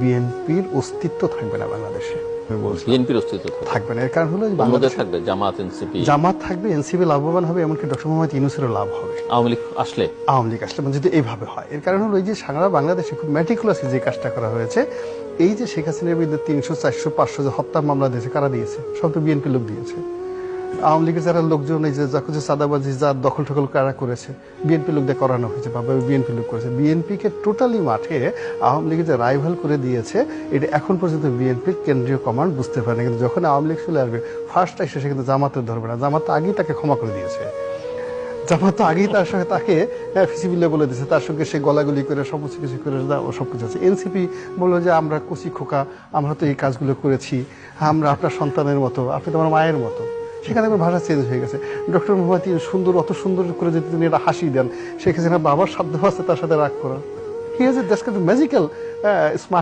বিএনপির অস্তিত্ব থাকবে না বাংলাদেশে। আমি বলছি। বিএনপির অস্তিত্ব থাকবে। না। এর কারণ হলো থাকবে জামাত এনসিপি। জামাত থাকবে এনসিপি লাভবান হবে এমনকি ডক্টর মোহাম্মদ ইউনুসেরও লাভ হবে। আওয়ামী লীগ আসলে? আওয়ামী লীগ আসলে মানে যদি এইভাবে হয়। এর কারণ হলো এই যে সারা বাংলাদেশে খুব ম্যাটিকুলাসলি যে কাজটা করা হয়েছে এই যে শেখ হাসিনার বিরুদ্ধে তিনশো চারশো পাঁচশো যে হত্যা মামলা দিয়েছে কারা দিয়েছে সব তো বিএনপি লোক দিয়েছে। আওয়ামী লীগের যারা লোকজন এই যে যে চাঁদাবাজি, যা দখল টখল কারা করেছে, বিএনপি লোক দিয়ে করানো হয়েছে, বা বিএনপি লোক করেছে। বিএনপিকে টোটালি মাঠে আওয়ামী লীগের যে রাইভাল করে দিয়েছে, এটা এখন পর্যন্ত বিএনপির কেন্দ্রীয় কমান্ড বুঝতে পারে না কিন্তু যখন আওয়ামী লীগ চলে আসবে ফার্স্ট এসে সে কিন্তু জামাতের ধরবে না। জামাত আগেই তাকে ক্ষমা করে দিয়েছে। জামাত আগেই তার সঙ্গে তাকে ফিসিবিলে বলে দিয়েছে। তার সঙ্গে সে গলাগুলি করে সমস্ত কিছু করে ও সব কিছু আছে। এনসিপি বলল যে, আমরা কুচি খোকা, আমরা তো এই কাজগুলো করেছি। আমরা আপনার সন্তানের মতো, আপনি তো আমার মায়ের মতো। সেখানে আমার ভাষা চেঞ্জ হয়ে গেছে। ডক্টর ইউনূস সুন্দর, অত সুন্দর করে যদি তিনি এটা হাসি দেন সেক্ষেত্রে বাবার সাধ্য আছে তার সাথে রাগ করা he has a that's magical smart